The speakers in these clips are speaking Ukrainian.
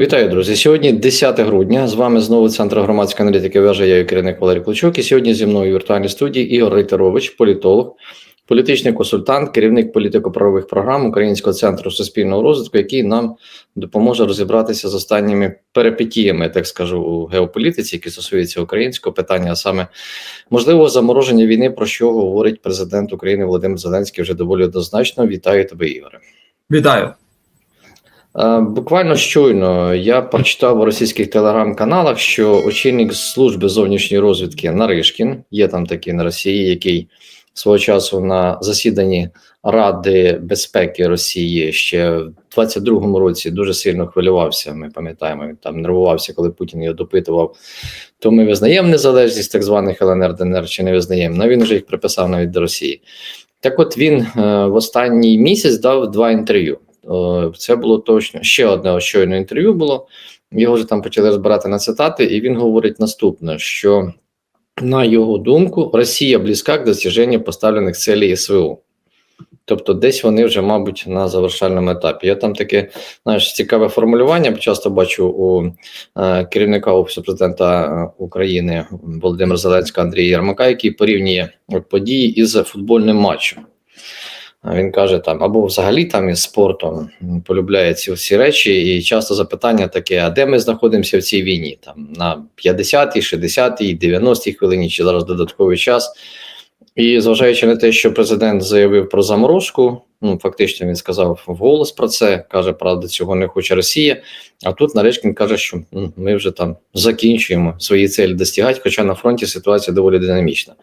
Вітаю, друзі. Сьогодні 10 грудня. З вами знову центр громадської аналітики вежа я керівник Валерій Клочук. І сьогодні зі мною в віртуальній студії Ігор Рейтерович, політолог, політичний консультант, керівник політико-правових програм Українського центру суспільного розвитку, який нам допоможе розібратися з останніми перипетіями, так скажу, у геополітиці, які стосуються українського питання, а саме можливого замороження війни, про що говорить президент України Володимир Зеленський вже доволі однозначно. Вітаю тебе, Ігоре. Вітаю. Е, Буквально щойно я прочитав у російських телеграм-каналах, що очільник служби зовнішньої розвідки Наришкін, є там такий на Росії, який свого часу на засіданні Ради безпеки Росії ще в 22-му році дуже сильно хвилювався. Ми пам'ятаємо, він там нервувався, коли Путін його допитував. То ми визнаємо незалежність так званих ЛНР, ДНР чи не визнаємо. Ну він вже їх приписав навіть до Росії. Так, от він е, в останній місяць дав два інтерв'ю. Е, Це було точно ще одне щойно інтерв'ю було. Його вже там почали розбирати на цитати, і він говорить наступне: що на його думку, Росія близька к достиженню поставлених цілей СВО. Тобто, десь вони вже, мабуть, на завершальному етапі. Я там таке знаєш, цікаве формулювання. Часто бачу у е, керівника Офісу президента України Володимира Зеленського Андрія Єрмака, який порівнює події із футбольним матчем. Він каже там, або взагалі там із спортом полюбляє ці всі речі, і часто запитання таке: а де ми знаходимося в цій війні? Там на 50-й, 60-й, 90-й хвилині, чи зараз додатковий час. І зважаючи на те, що президент заявив про заморозку, ну фактично він сказав вголос про це, каже, правда, цього не хоче Росія. А тут Нарешкін каже, що ми вже там закінчуємо свої цілі достигати, хоча на фронті ситуація доволі динамічна.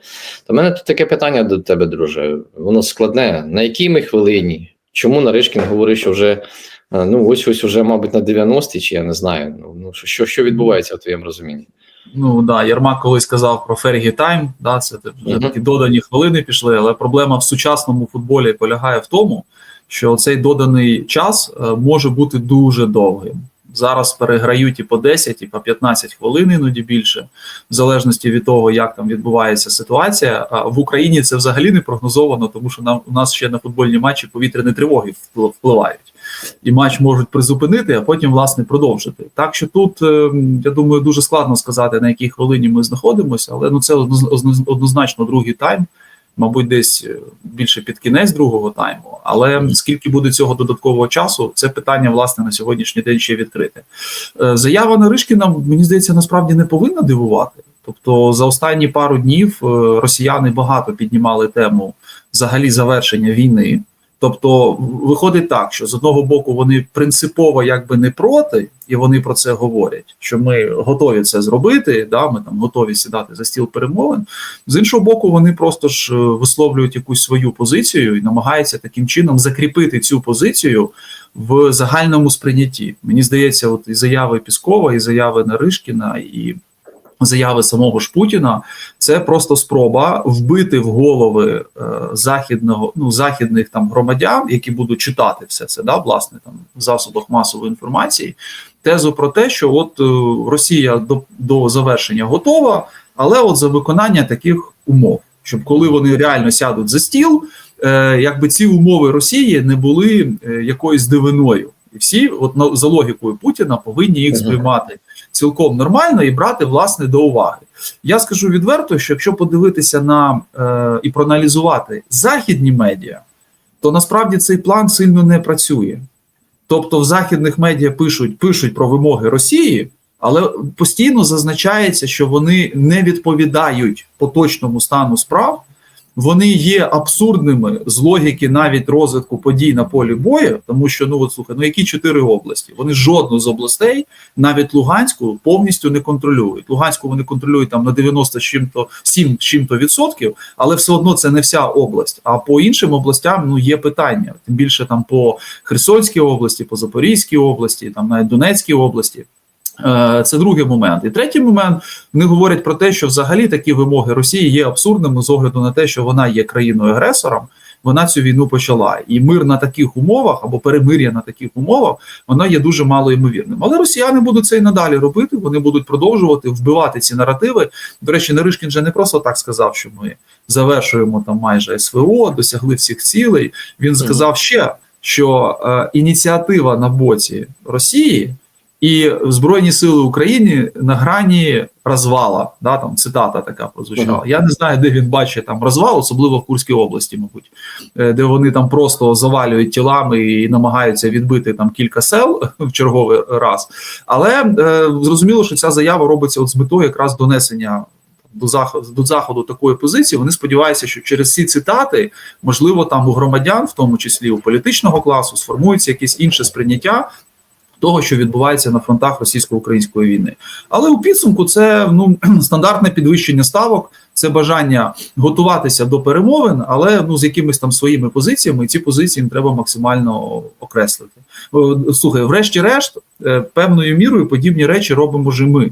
То мене тут таке питання до тебе, друже. Воно складне. На якій ми хвилині? Чому Нарешкін говорить, що вже е, ну ось ось уже, мабуть, на 90-й, чи я не знаю. Ну, ну що, що відбувається в твоєму розумінні? Ну да, Єрмак колись сказав про Фергі Тайм. Да, це вже такі додані хвилини пішли. Але проблема в сучасному футболі полягає в тому, що цей доданий час е, може бути дуже довгим. Зараз переграють і по 10, і по 15 хвилин, іноді більше, в залежності від того, як там відбувається ситуація. А в Україні це взагалі не прогнозовано, тому що нам у нас ще на футбольні матчі повітряні тривоги впли- впливають. І матч можуть призупинити, а потім власне продовжити. Так що тут е, я думаю, дуже складно сказати на якій хвилині ми знаходимося, але ну це одноз- одноз- однозначно другий тайм, мабуть, десь е, більше під кінець другого тайму. Але скільки буде цього додаткового часу, це питання власне на сьогоднішній день ще відкрите. Е, Заява Наришкіна, мені здається, насправді не повинна дивувати. Тобто, за останні пару днів росіяни багато піднімали тему взагалі завершення війни. Тобто виходить так, що з одного боку вони принципово якби не проти, і вони про це говорять, що ми готові це зробити. Да, ми там готові сідати за стіл перемовин. З іншого боку, вони просто ж е, висловлюють якусь свою позицію і намагаються таким чином закріпити цю позицію в загальному сприйнятті. Мені здається, от і заяви Піскова, і заяви Наришкіна, і заяви самого ж Путіна це просто спроба вбити в голови е, західного ну західних там громадян, які будуть читати все це, да, власне, там в засобах масової інформації, тезу про те, що от е, Росія до, до завершення готова, але от за виконання таких умов, щоб коли вони реально сядуть за стіл, е, якби ці умови Росії не були е, якоюсь дивиною, і всі, от на за логікою Путіна, повинні їх сприймати цілком нормально і брати власне до уваги. Я скажу відверто, що якщо подивитися на е, і проаналізувати західні медіа, то насправді цей план сильно не працює. Тобто, в західних медіа пишуть, пишуть про вимоги Росії, але постійно зазначається, що вони не відповідають поточному стану справ. Вони є абсурдними з логіки навіть розвитку подій на полі бою, тому що ну от слухай, ну які чотири області? Вони жодну з областей, навіть Луганську, повністю не контролюють. Луганську вони контролюють там на 90 з чим-то 7 чим-то відсотків, але все одно це не вся область. А по іншим областям ну є питання. Тим більше там по Херсонській області, по Запорізькій області, там навіть Донецькій області. Е, Це другий момент. І третій момент вони говорять про те, що взагалі такі вимоги Росії є абсурдними з огляду на те, що вона є країною-агресором. Вона цю війну почала, і мир на таких умовах або перемир'я на таких умовах воно є дуже мало ймовірним. Але росіяни будуть це і надалі робити. Вони будуть продовжувати вбивати ці наративи. До речі, Наришкін же не просто так сказав, що ми завершуємо там майже СВО, досягли всіх цілей. Він сказав ще, що е, ініціатива на боці Росії І Збройні сили України на грані розвала. Да, там цитата така прозвучала. Я не знаю, де він бачить там розвал, особливо в Курській області, мабуть, е, де вони там просто завалюють тілами і намагаються відбити там кілька сел в черговий раз. Але е, зрозуміло, що ця заява робиться от з метою якраз донесення. До заходу до заходу такої позиції вони сподіваються, що через ці цитати, можливо, там у громадян, в тому числі у політичного класу, сформується якесь інше сприйняття того, що відбувається на фронтах російсько-української війни. Але у підсумку це ну стандартне підвищення ставок, це бажання готуватися до перемовин, але ну з якимись там своїми позиціями, і ці позиції треба максимально окреслити. Слухай, врешті-решт, е, певною мірою подібні речі робимо ж ми.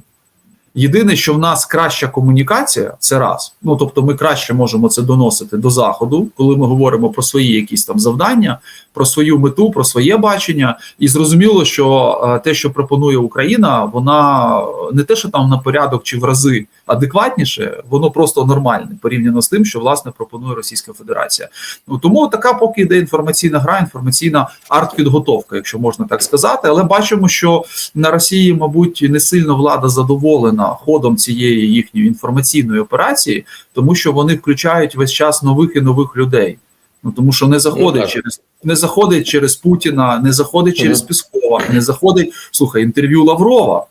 Єдине, що в нас краща комунікація, це раз. Ну тобто, ми краще можемо це доносити до заходу, коли ми говоримо про свої якісь там завдання, про свою мету, про своє бачення. І зрозуміло, що е, те, що пропонує Україна, вона не те, що там на порядок чи в рази адекватніше, воно просто нормальне порівняно з тим, що власне пропонує Російська Федерація. Ну тому така поки йде інформаційна гра, інформаційна артпідготовка, якщо можна так сказати. Але бачимо, що на Росії, мабуть, не сильно влада задоволена ходом цієї їхньої інформаційної операції, тому що вони включають весь час нових і нових людей. Ну тому що не заходить так. через не заходить через Путіна, не заходить через Піскова, не заходить. Слухай, інтерв'ю Лаврова.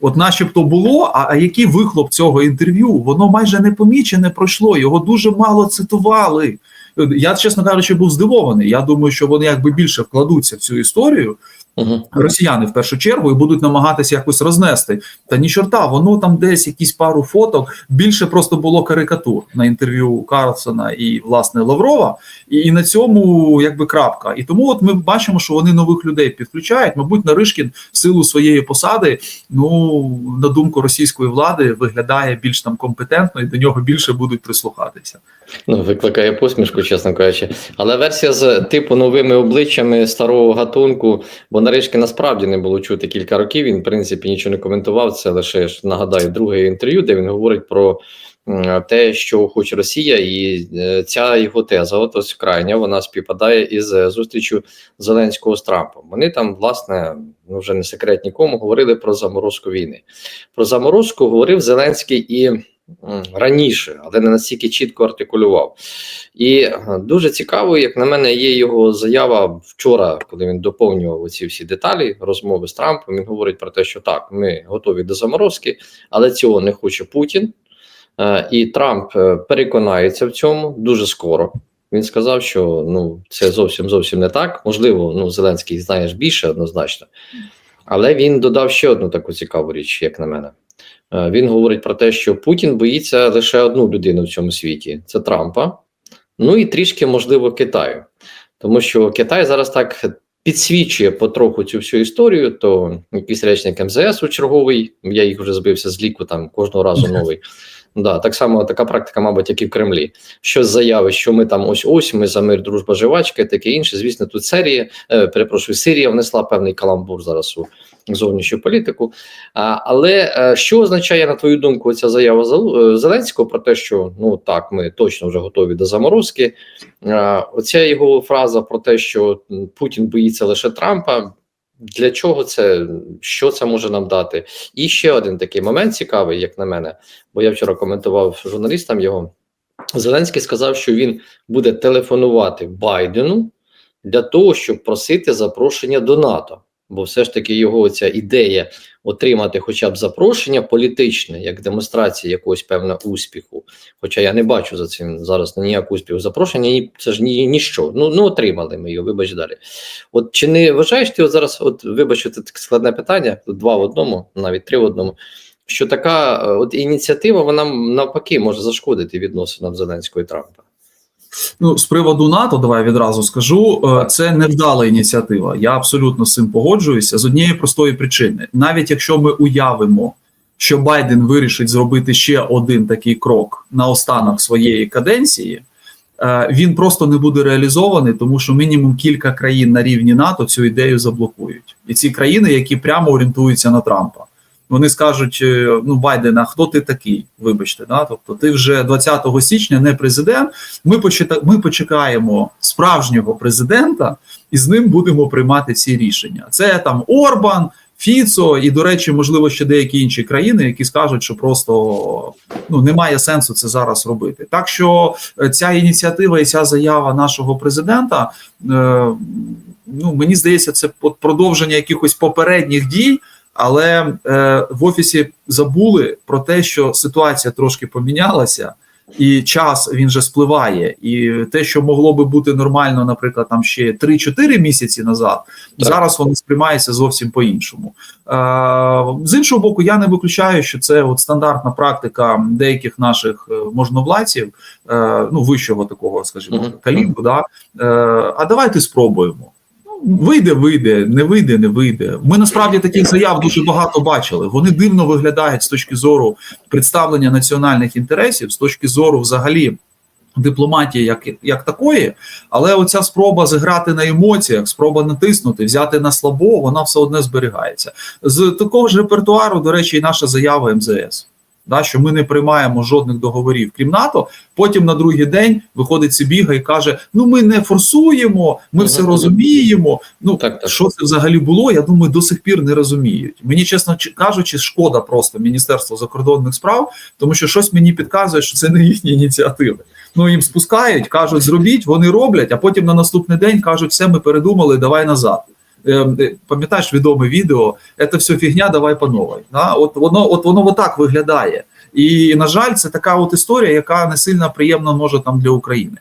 От, начебто, було. А, а який вихлоп цього інтерв'ю? Воно майже не помічене пройшло. Його дуже мало цитували. Я, чесно кажучи, був здивований. Я думаю, що вони якби більше вкладуться в цю історію, Угу. росіяни в першу чергу і будуть намагатися якось рознести. Та ні чорта, воно там десь якісь пару фоток. Більше просто було карикатур на інтерв'ю Карлсона і власне Лаврова, і, і на цьому якби крапка. І тому, от ми бачимо, що вони нових людей підключають. Мабуть, Наришкін в силу своєї посади, ну на думку російської влади, виглядає більш там компетентно, і до нього більше будуть прислухатися. Ну, викликає посмішку, чесно кажучи. Але версія з типу новими обличчями старого гатунку, бо Наришки насправді не було чути кілька років. Він, в принципі, нічого не коментував. Це лише ж нагадаю друге інтерв'ю, де він говорить про те, що хоче Росія, і е, ця його теза, от ось крайня, вона співпадає із е, зустрічю Зеленського з Трампом. Вони там, власне, ну вже не секрет нікому, говорили про заморозку війни. Про заморозку говорив Зеленський і раніше, але не настільки чітко артикулював. І е, дуже цікаво, як на мене, є його заява вчора, коли він доповнював оці всі деталі розмови з Трампом. Він говорить про те, що так, ми готові до заморозки, але цього не хоче Путін. Е, І Трамп е, переконається в цьому дуже скоро. Він сказав, що ну це зовсім зовсім не так. Можливо, ну Зеленський знаєш більше однозначно. Але він додав ще одну таку цікаву річ, як на мене. Е, Він говорить про те, що Путін боїться лише одну людину в цьому світі це Трампа, ну і трішки, можливо, Китаю. Тому що Китай зараз так підсвічує потроху цю всю історію, то якийсь речник МЗС у черговий, я їх вже збився з ліку, там кожного разу новий. Да, так само така практика, мабуть, як і в Кремлі. Щось заяви, що ми там ось ось, ми за мир, дружба, живачка, таке інше. Звісно, тут серія, е, перепрошую, Сирія внесла певний каламбур зараз у зовнішню політику. Але е, що означає, на твою думку, ця заява е, Зеленського про те, що ну так, ми точно вже готові до заморозки? Оця його фраза про те, що Путін боїться лише Трампа. Для чого це? Що це може нам дати? І ще один такий момент цікавий, як на мене, бо я вчора коментував журналістам його. Зеленський сказав, що він буде телефонувати Байдену для того, щоб просити запрошення до НАТО. Бо все ж таки його ця ідея отримати хоча б запрошення політичне, як демонстрація якогось певного успіху. Хоча я не бачу за цим зараз ніякого успіху запрошення, ні, це ж ні, ніщо. Ну, ну отримали ми його, вибач далі. От чи не вважаєш ти от зараз, от вибач, це таке складне питання, два в одному, навіть три в одному. Що така е, от ініціатива, вона навпаки може зашкодити відносинам Зеленського і Трампа. Ну, з приводу НАТО, давай відразу скажу. е, Це невдала ініціатива. Я абсолютно з цим погоджуюся з однієї простої причини. Навіть якщо ми уявимо, що Байден вирішить зробити ще один такий крок на останок своєї каденції, е, він просто не буде реалізований, тому що мінімум кілька країн на рівні НАТО цю ідею заблокують. І ці країни, які прямо орієнтуються на Трампа. Вони скажуть: е, ну Байден, а хто ти такий? Вибачте, да? тобто ти вже 20 січня не президент. Ми почита... ми почекаємо справжнього президента і з ним будемо приймати ці рішення. Це там Орбан, Фіцо, і, до речі, можливо, ще деякі інші країни, які скажуть, що просто ну немає сенсу це зараз робити. Так що е, ця ініціатива і ця заява нашого президента, е, ну мені здається, це продовження якихось попередніх дій. Але е, в офісі забули про те, що ситуація трошки помінялася, і час він же спливає. І те, що могло би бути нормально, наприклад, там ще 3-4 місяці назад, Так. зараз воно сприймається зовсім по-іншому. Е, з іншого боку, я не виключаю, що це от стандартна практика деяких наших е, можновладців, е, ну вищого такого, скажімо, калібру. Да? Е, а давайте спробуємо. Вийде, вийде, не вийде, не вийде. Ми насправді таких заяв дуже багато бачили. Вони дивно виглядають з точки зору представлення національних інтересів, з точки зору взагалі дипломатії як, як такої. Але оця спроба зіграти на емоціях, спроба натиснути, взяти на слабо, вона все одне зберігається. З такого ж репертуару, до речі, і наша заява МЗС. Да, що ми не приймаємо жодних договорів крім НАТО. Потім на другий день виходить Сибіга і каже: Ну ми не форсуємо, ми все розуміємо. Ну Так, так. що це взагалі було? Я думаю, до сих пір не розуміють. Мені чесно чи- кажучи, шкода просто Міністерство закордонних справ, тому що щось мені підказує, що це не їхні ініціативи. Ну їм спускають, кажуть, зробіть, вони роблять, а потім на наступний день кажуть, все, ми передумали, давай назад. Е, е, Пам'ятаєш відоме відео, це все фігня, давай по новій. Да? От воно, от воно отак виглядає. І на жаль, це така от історія, яка не сильно приємна може там для України.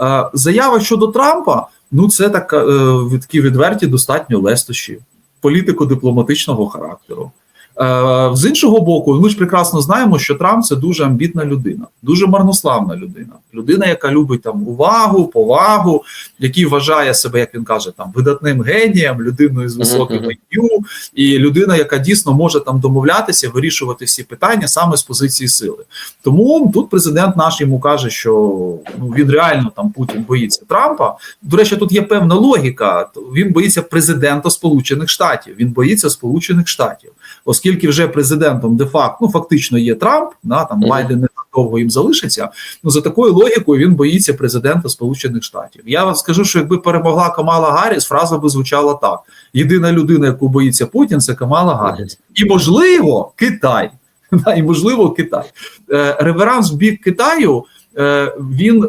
Е, заява щодо Трампа, ну це так, е, такі відверті, достатньо лестощі, політико-дипломатичного характеру. Е, з іншого боку, ми ж прекрасно знаємо, що Трамп це дуже амбітна людина, дуже марнославна людина. Людина, яка любить там увагу, повагу, який вважає себе, як він каже, там видатним генієм, людиною з високим. IQ, і людина, яка дійсно може там домовлятися, вирішувати всі питання саме з позиції сили. Тому тут президент наш йому каже, що ну він реально там Путін боїться Трампа. До речі, тут є певна логіка. Він боїться президента Сполучених Штатів. Він боїться Сполучених Штатів, оскільки вже президентом де факто ну фактично є Трамп. Да, там. Байден не так довго їм залишиться. Ну за такою логікою він боїться президента Сполучених Штатів. Я вам скажу, що якби перемогла Камала Гарріс, фраза би звучала так: єдина людина, яку боїться Путін, це Камала Гарріс. І можливо, Китай. Да, І можливо, Китай. Е, Реверанс в бік Китаю. Е, Він е,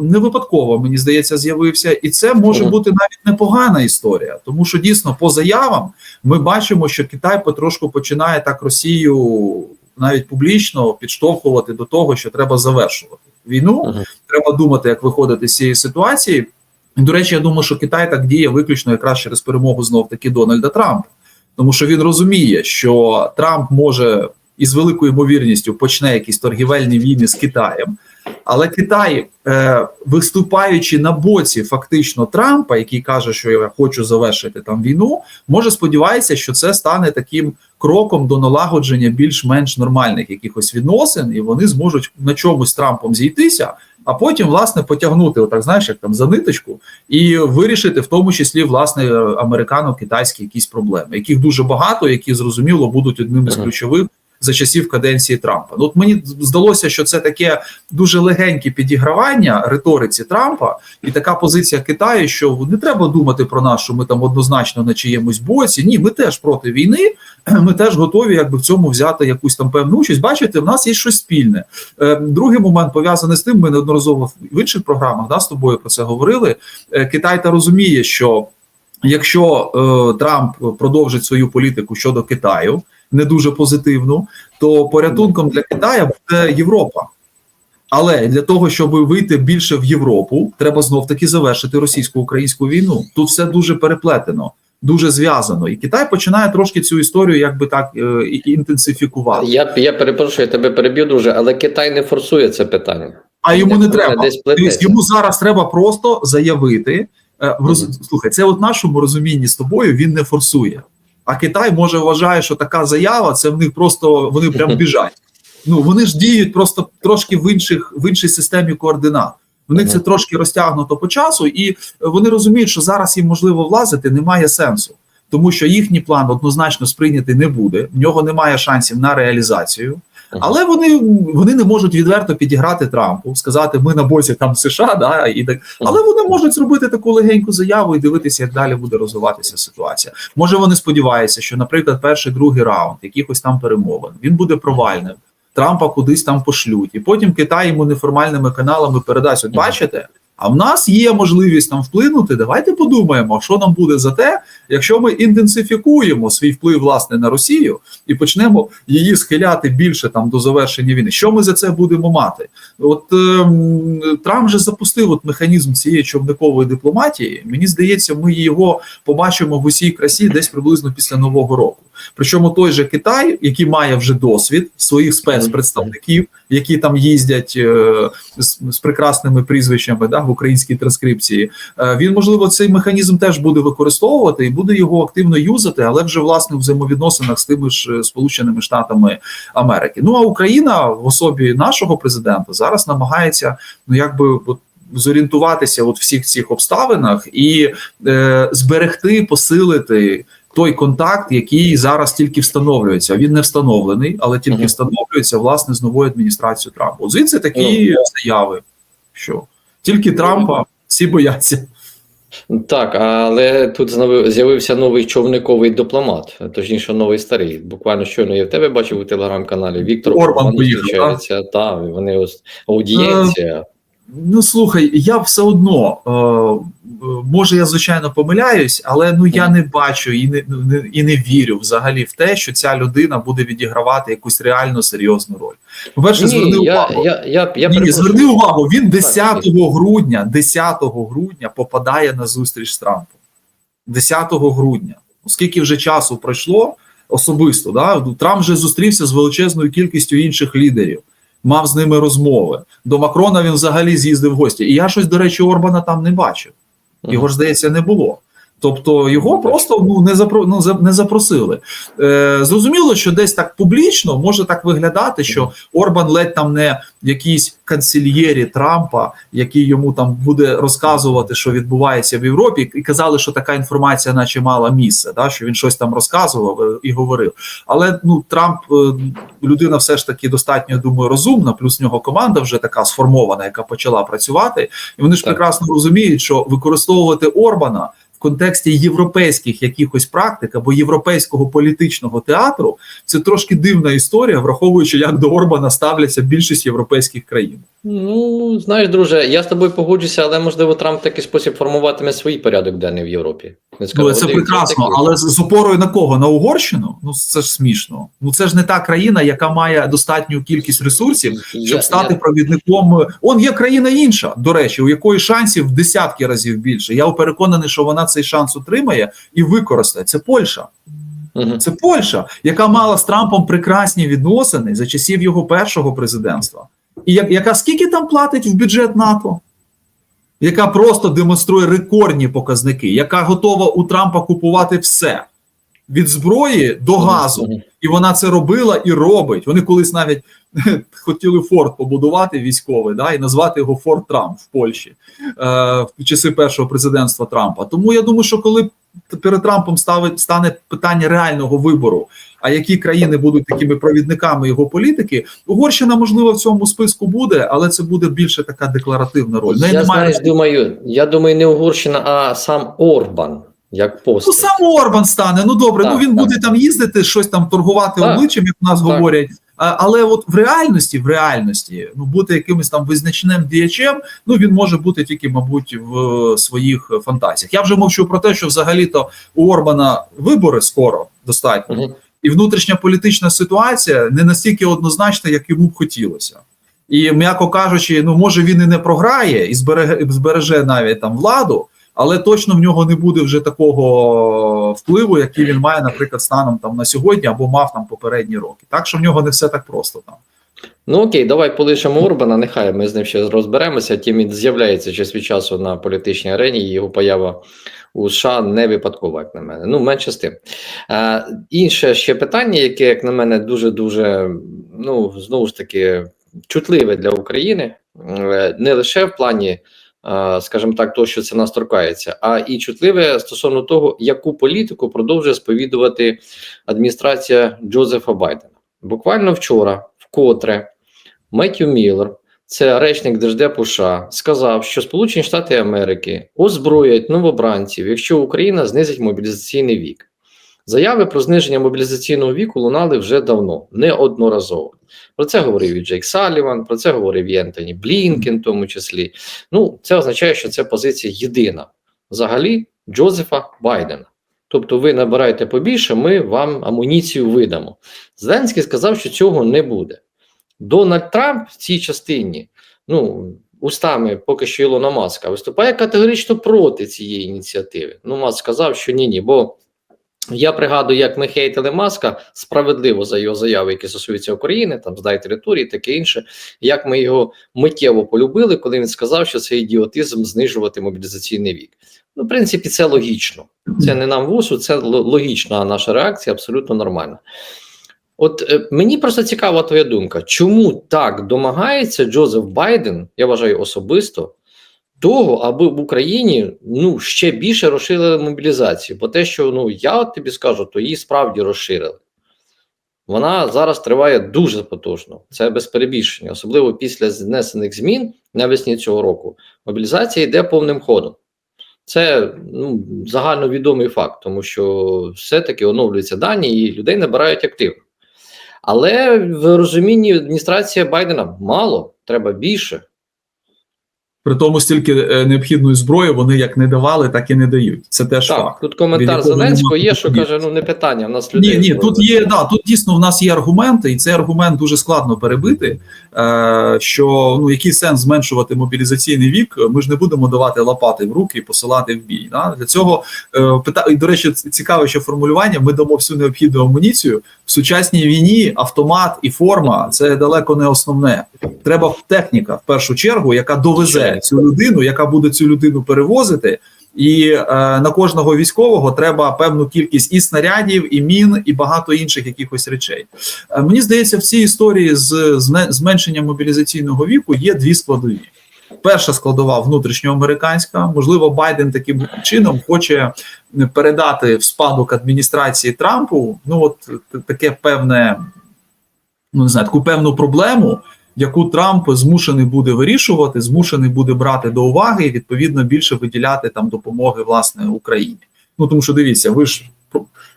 не випадково, мені здається, з'явився, і це може бути навіть непогана історія, тому що дійсно по заявам ми бачимо, що Китай потрошку починає так Росію навіть публічно підштовхувати до того, що треба завершувати війну. Треба думати, як виходити з цієї ситуації. До речі, я думаю, що Китай так діє виключно якраз через перемогу знов таки Дональда Трампа, тому що він розуміє, що Трамп може із великою ймовірністю почне якісь торгівельні війни з Китаєм. Але Китай, е, виступаючи на боці фактично Трампа, який каже, що я хочу завершити там війну, може сподівається, що це стане таким кроком до налагодження більш-менш нормальних якихось відносин, і вони зможуть на чомусь з Трампом зійтися, а потім власне потягнути, отак знаєш, як там за ниточку, і вирішити в тому числі власне американо-китайські якісь проблеми, яких дуже багато, які зрозуміло будуть одним із ключових. За часів каденції Трампа, ну от мені здалося, що це таке дуже легеньке підігравання риториці Трампа, і така позиція Китаю, що не треба думати про нас, що ми там однозначно на чиємусь боці. Ні, ми теж проти війни. Ми теж готові, якби в цьому взяти якусь там певну участь. Бачите, в нас є щось спільне. Е, Другий момент пов'язаний з тим. Ми неодноразово в інших програмах да, з тобою про це говорили. Е, Китай та розуміє, що якщо е, Трамп продовжить свою політику щодо Китаю, не дуже позитивну, то порятунком для Китаю буде Європа. Але для того, щоб вийти більше в Європу, треба знов таки завершити російсько-українську війну. Тут все дуже переплетено, дуже зв'язано, і Китай починає трошки цю історію, якби так е, інтенсифікувати. Я, я перепрошую, я тебе переб'ю дуже, але Китай не форсує це питання. А йому не Воно треба. десь йому зараз треба просто заявити. е, в роз... Слухай, це от нашому розумінні з тобою він не форсує. А Китай може вважає, що така заява це в них просто вони прям біжать. Ну вони ж діють просто трошки в інших в іншій системі координат. В них це трошки розтягнуто по часу, і вони розуміють, що зараз їм можливо влазити немає сенсу, тому що їхній план однозначно сприйняти не буде. В нього немає шансів на реалізацію. Але вони, вони не можуть відверто підіграти Трампу, сказати, ми на боці там США, да, і так. Але вони можуть зробити таку легеньку заяву і дивитися, як далі буде розвиватися ситуація. Може, вони сподіваються, що, наприклад, перший другий раунд якихось там перемовин він буде провальним. Трампа кудись там пошлють, і потім Китай йому неформальними каналами передасть. От бачите, а в нас є можливість там вплинути. Давайте подумаємо, що нам буде за те, якщо ми інтенсифікуємо свій вплив власне на Росію і почнемо її схиляти більше там до завершення війни. Що ми за це будемо мати? От ем, Трамп же запустив от механізм цієї човникової дипломатії. Мені здається, ми його побачимо в усій красі десь приблизно після нового року. Причому той же Китай, який має вже досвід своїх спецпредставників, які там їздять е, з, з прекрасними прізвищами да, в українській транскрипції, е, він можливо цей механізм теж буде використовувати і буде його активно юзати, але вже власне в взаємовідносинах з тими ж е, Сполученими Штатами Америки. Ну а Україна в особі нашого президента зараз намагається ну якби от. Зорієнтуватися от всіх цих обставинах і е, зберегти, посилити той контакт, який зараз тільки встановлюється. Він не встановлений, але тільки Мгм. встановлюється власне з новою адміністрацією Трампа. От звідси такі заяви, що тільки Трампа всі бояться. Так, але тут з'явився новий човниковий дипломат, точніше, новий старий. Буквально щойно я в тебе бачив у телеграм-каналі. Віктор Орбан поїхав, зустрічається. Так, вони ось аудієнція. Ну слухай, я все одно е, може я звичайно помиляюсь, але ну я не бачу і не, не і не вірю взагалі в те, що ця людина буде відігравати якусь реально серйозну роль. По перше, зверни я, увагу. я, я, я Ні, зверни увагу, він 10 грудня, 10 грудня попадає на зустріч з Трампом. 10 грудня. Оскільки вже часу пройшло особисто, да, Трамп вже зустрівся з величезною кількістю інших лідерів, мав з ними розмови. До Макрона він взагалі з'їздив в гості. І я щось, до речі, Орбана там не бачив. Його ж здається, не було. Тобто його просто ну не запро, ну, за- не запросили. Е, зрозуміло, що десь так публічно може так виглядати, що Орбан ледь там не в якійсь канцельєрі Трампа, який йому там буде розказувати, що відбувається в Європі, і казали, що така інформація, наче мала місце, да, що він щось там розказував е, і говорив. Але ну Трамп е, людина все ж таки достатньо я думаю розумна, плюс в нього команда вже така сформована, яка почала працювати, і вони ж Так. прекрасно розуміють, що використовувати Орбана. В контексті європейських якихось практик або європейського політичного театру це трошки дивна історія, враховуючи, як до Орбана ставляться більшість європейських країн. Ну, знаєш, друже, я з тобою погоджуся, але можливо Трамп в такий спосіб формуватиме свій порядок денний в Європі. Він скаже, Ну, це прекрасно, такі». але з, з опорою на кого? На Угорщину? Ну це ж смішно. Ну це ж не та країна, яка має достатню кількість ресурсів, щоб Я- стати я- провідником. Он є країна інша, до речі, у якої шансів в десятки разів більше. Я переконаний, що вона цей шанс отримає і використає. Це Польща. Це Польща, яка мала з Трампом прекрасні відносини за часів його першого президентства, і як, яка скільки там платить в бюджет НАТО? Яка просто демонструє рекордні показники, яка готова у Трампа купувати все від зброї до газу, і вона це робила і робить. Вони колись навіть хотіли форт побудувати військовий, да, і назвати його Форт Трамп в Польщі е, в часи першого президентства Трампа. Тому я думаю, що коли перед Трампом ставить стане питання реального вибору, а які країни будуть такими провідниками його політики, Угорщина можливо в цьому списку буде, але це буде більше така декларативна роль. В Я немає знаєш, думаю, я думаю, не Угорщина, а сам Орбан, як Ну, сам Орбан стане. Ну добре, Так, ну він так. буде там їздити, щось там торгувати Так, обличчям, як у нас так. говорять. А, але от в реальності, в реальності, ну бути якимось там визначним діячем, ну він може бути тільки, мабуть, в своїх фантазіях. Я вже мовчу про те, що взагалі-то у Орбана вибори скоро достатньо, Мгм. і внутрішня політична ситуація не настільки однозначна, як йому б хотілося. І, м'яко кажучи, ну може він і не програє і збереже, збереже навіть там владу, але точно в нього не буде вже такого впливу, який він має, наприклад, станом там на сьогодні або мав там попередні роки. Так що в нього не все так просто там. Ну окей, давай полишимо Орбана, нехай ми з ним ще розберемося. Тим він з'являється час від часу на політичній арені, і його поява у США не випадкова, як на мене. Ну, менше з тим. Е, інше ще питання, яке, як на мене, дуже-дуже, ну, знову ж таки, чутливе для України, е, не лише в плані, скажімо так, того, що це нас торкається, а і чутливе стосовно того, яку політику продовжує сповідувати адміністрація Джозефа Байдена. Буквально вчора, вкотре Меттю Міллер, це речник Держдепу США, сказав, що Сполучені Штати Америки озброять новобранців, якщо Україна знизить мобілізаційний вік. Заяви про зниження мобілізаційного віку лунали вже давно, неодноразово. Про це говорив і Джейк Саліван, про це говорив і Ентоні Блінкен, в тому числі. Ну, це означає, що це позиція єдина взагалі Джозефа Байдена. Тобто, ви набираєте побільше, ми вам амуніцію видамо. Зеленський сказав, що цього не буде. Дональд Трамп в цій частині, ну, устами поки що Ілона Маска, виступає категорично проти цієї ініціативи. Ну, Маск сказав, що ні, ні, бо я пригадую, як ми хейтили Маска справедливо за його заяви, які стосуються України, там здай території, таке інше. Як ми його миттєво полюбили, коли він сказав, що це ідіотизм знижувати мобілізаційний вік. Ну, в принципі, це логічно. Це не нам вусу, це логічна наша реакція, абсолютно нормальна. От е, мені просто цікава твоя думка, чому так домагається Джозеф Байден, я вважаю особисто, того, аби в Україні ну ще більше розширили мобілізацію. Бо те, що ну я тобі скажу, то її справді розширили. Вона зараз триває дуже потужно. Це без перебільшення, особливо після знесених змін навесні цього року. Мобілізація йде повним ходом. Це ну, загальновідомий факт, тому що все-таки оновлюються дані і людей набирають активно. Але в розумінні адміністрації Байдена мало, треба більше. При тому стільки е, необхідної зброї вони як не давали, так і не дають. Це теж Так, факт. тут коментар Зеленського є, що каже: ну не питання, в нас людей. Ні, ні, тут є да, тут дійсно в нас є аргументи, і цей аргумент дуже складно перебити. Е, що ну який сенс зменшувати мобілізаційний вік? Ми ж не будемо давати лопати в руки і посилати в бій. Да? Для цього е, пита і, до речі, цікаве, що формулювання ми дамо всю необхідну амуніцію в сучасній війні. Автомат і форма це далеко не основне. Треба техніка в першу чергу, яка довезе цю людину, яка буде цю людину перевозити. І е, на кожного військового треба певну кількість і снарядів, і мін, і багато інших якихось речей. Е, мені здається, в цій історії з зме- зменшенням мобілізаційного віку є дві складові. Перша складова внутрішньоамериканська. Можливо, Байден таким чином хоче передати в спадок адміністрації Трампу. Ну, от таке певне, ну не знаю, таку певну проблему, яку Трамп змушений буде вирішувати, змушений буде брати до уваги і відповідно більше виділяти там допомоги власне Україні. Ну тому що дивіться, ви ж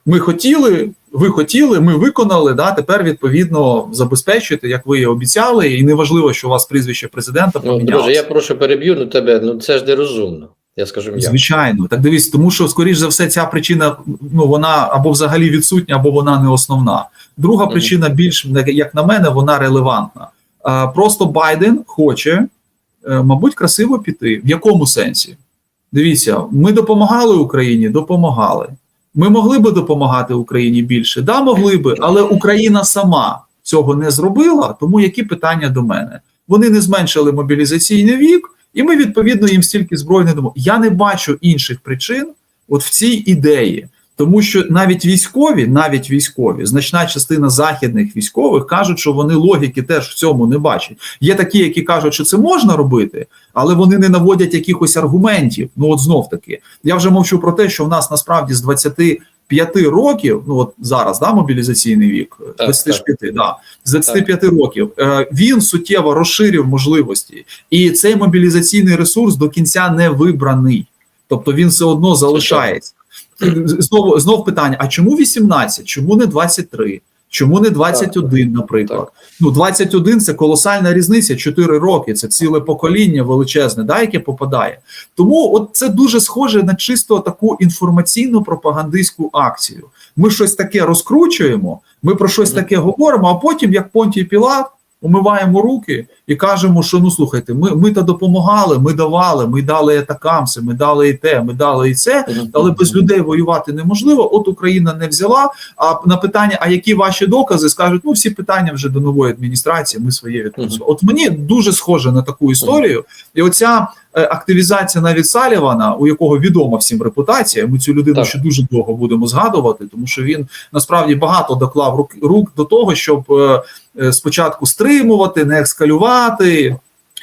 ми хотіли, ви хотіли, ми виконали. Да, тепер відповідно забезпечуєте, як ви і обіцяли, і неважливо, що у вас прізвище президента Ну, друже, я прошу переб'ю ну тебе. Ну це ж нерозумно. Я скажу м'яко. Звичайно, так дивіться, тому що скоріш за все ця причина ну вона або взагалі відсутня, або вона не основна. Друга Мгм. причина більш як на мене, вона релевантна. Просто Байден хоче, е, мабуть, красиво піти. В якому сенсі? Дивіться, ми допомагали Україні, допомагали. Ми могли би допомагати Україні більше. Да, могли би, але Україна сама цього не зробила. Тому які питання до мене? Вони не зменшили мобілізаційний вік, і ми відповідно їм стільки зброї не дамо. Я не бачу інших причин, от в цій ідеї. Тому що навіть військові, навіть військові, значна частина західних військових кажуть, що вони логіки теж в цьому не бачать. Є такі, які кажуть, що це можна робити, але вони не наводять якихось аргументів. Ну от знов таки, я вже мовчу про те, що в нас насправді з 25 років, ну от зараз да, мобілізаційний вік, Так, 25, да, з 25 років е, він суттєво розширив можливості, і цей мобілізаційний ресурс до кінця не вибраний, тобто він все одно залишається. Знову знов питання: а чому 18? Чому не 23? Чому не 21, наприклад? Так. Ну, 21 – це колосальна різниця, 4 роки. Це ціле покоління величезне, да, яке попадає. Тому от це дуже схоже на чисто таку інформаційну пропагандистську акцію. Ми щось таке розкручуємо, ми про щось таке говоримо, а потім, як Понтій Пілат, умиваємо руки і кажемо, що ну слухайте, ми, ми то допомагали, ми давали, ми дали атакамси, ми дали і те, ми дали і це. Але без людей воювати неможливо. От Україна не взяла. А на питання, а які ваші докази, скажуть, ну всі питання вже до нової адміністрації. Ми своє відпрацювали. От мені дуже схоже на таку історію, і оця е, активізація навіть Салівана, у якого відома всім репутація. Ми цю людину Так. ще дуже довго будемо згадувати, тому що він насправді багато доклав рук, рук до того, щоб е, е, спочатку стримувати, не екскалювати.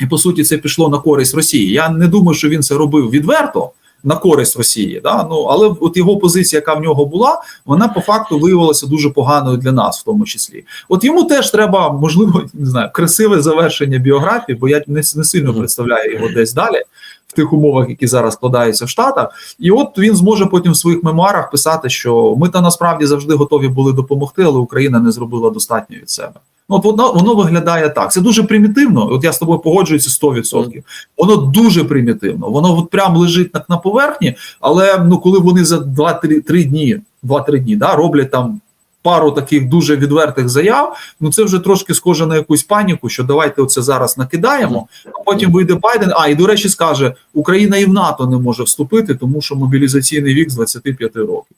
І по суті, це пішло на користь Росії. Я не думаю, що він це робив відверто. на користь Росії. Да? Ну але от його позиція, яка в нього була, вона по факту виявилася дуже поганою для нас, в тому числі. От йому теж треба, можливо, не знаю, красиве завершення біографії, бо я не, не сильно представляю його десь далі. В тих умовах, які зараз складаються в Штатах, і от він зможе потім в своїх мемуарах писати, що ми та насправді завжди готові були допомогти, але Україна не зробила достатньо від себе. Ну, от воно, воно виглядає так. Це дуже примітивно. От я з тобою погоджуюся 100%. Воно дуже примітивно. Воно от прям лежить на, на поверхні, але ну коли вони за 2-3 дні, 2-3 дні да, роблять там пару таких дуже відвертих заяв, ну це вже трошки схоже на якусь паніку, що давайте оце зараз накидаємо, а потім вийде Байден. А і до речі, скаже: Україна і в НАТО не може вступити, тому що мобілізаційний вік з 25 років.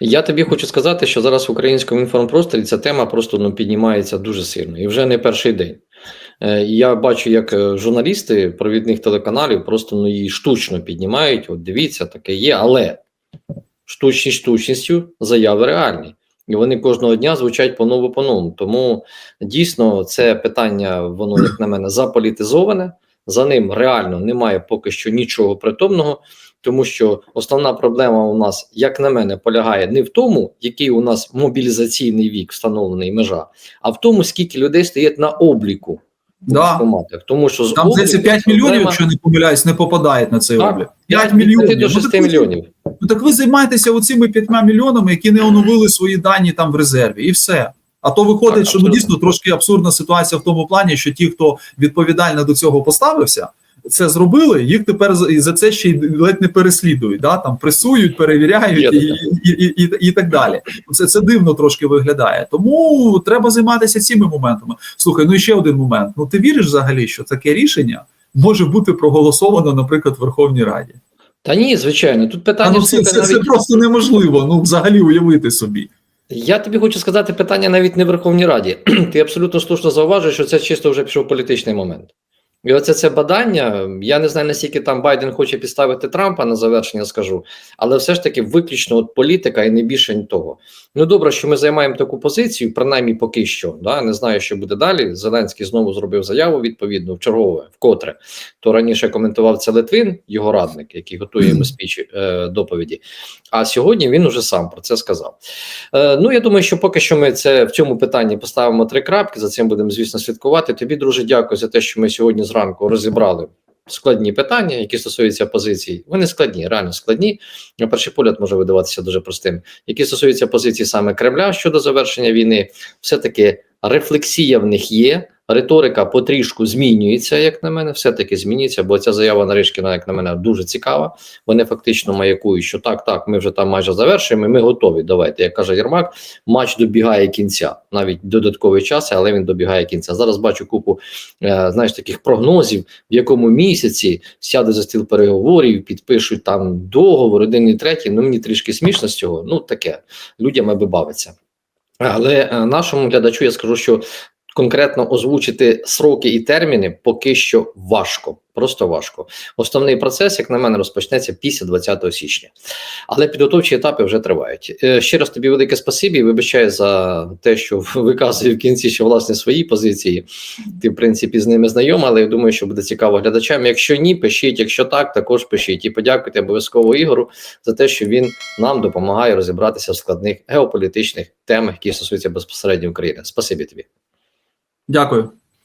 Я тобі хочу сказати, що зараз в українському інформпросторі ця тема просто ну, піднімається дуже сильно і вже не перший день. Е, я бачу, як е, журналісти провідних телеканалів просто ну, її штучно піднімають. От дивіться, таке є, але штучність штучністю заяви реальні. І вони кожного дня звучать по-новому по-новому. Тому дійсно це питання, воно, як на мене, заполітизоване. За ним реально немає поки що нічого притомного, тому що основна проблема у нас, як на мене, полягає не в тому, який у нас мобілізаційний вік встановлений межа, а в тому, скільки людей стоять на обліку Да. Тому що з Там обліку 5 мільйонів, проблема- якщо не помиляюсь, не попадають на цей Так. облік. 5 від мільйонів. 5 до Ну, 6 так ви- мільйонів. Ну так ви займаєтеся оцими 5 мільйонами, які не оновили свої дані там в резерві, і все. А то виходить, Так, що ну дійсно трошки абсурдна ситуація в тому плані, що ті, хто відповідально до цього поставився, це зробили, їх тепер за- це ще й ледь не переслідують, да? там пресують, перевіряють і, і, і, і, і так далі. Це, це дивно трошки виглядає. Тому треба займатися цими моментами. Слухай, ну і ще один момент. Ну ти віриш взагалі, що таке рішення може бути проголосовано, наприклад, в Верховній Раді? Та ні, звичайно, тут Та, питання ну, це, це, це просто неможливо. Ну, взагалі уявити собі. Я тобі хочу сказати питання навіть не в Верховній Раді. Ти абсолютно слушно зауважуєш, що це чисто вже пішов політичний момент. І оце це бадання. Я не знаю, наскільки там Байден хоче підставити Трампа на завершення, скажу, але все ж таки виключно от політика і не більше того. Ну добре, що ми займаємо таку позицію, принаймні поки що. Да? Не знаю, що буде далі. Зеленський знову зробив заяву відповідну в чергове, вкотре. То раніше коментував це Литвин, його радник, який готує йому спіч е, доповіді. А сьогодні він уже сам про це сказав. Е, ну, я думаю, що поки що ми це в цьому питанні поставимо три крапки. За цим будемо, звісно, слідкувати. Тобі, друже, дякую за те, що ми сьогодні зранку розібрали складні питання, які стосуються позицій. Вони складні, реально складні. На перший погляд може видаватися дуже простим. Які стосуються позицій саме Кремля щодо завершення війни, все-таки рефлексія в них є. Риторика потрішку змінюється, як на мене, все-таки змінюється, бо ця заява Наришкіна, як на мене, дуже цікава. Вони фактично маякують, що так, так, ми вже там майже завершуємо, і ми готові. Давайте, як каже Єрмак, матч добігає кінця, навіть додатковий час, але він добігає кінця. Зараз бачу купу е, знаєш таких прогнозів, в якому місяці сядуть за стіл переговорів, підпишуть там договор, один і третій. Ну мені трішки смішно з цього. Ну таке людям аби бавиться. Але е, нашому глядачу я скажу, що конкретно озвучити сроки і терміни поки що важко. Просто важко. Основний процес, як на мене, розпочнеться після 20 січня. Але підготовчі етапи вже тривають. Е, Ще раз тобі велике спасибі. Вибачаю за те, що виказую в кінці ще власне свої позиції. Ти, в принципі, з ними знайома, але я думаю, що буде цікаво глядачам. Якщо ні, пишіть. Якщо так, також пишіть. І подякуйте обов'язково Ігору за те, що він нам допомагає розібратися в складних геополітичних темах, які стосуються безпосередньо України. Спасибі тобі. Дякую.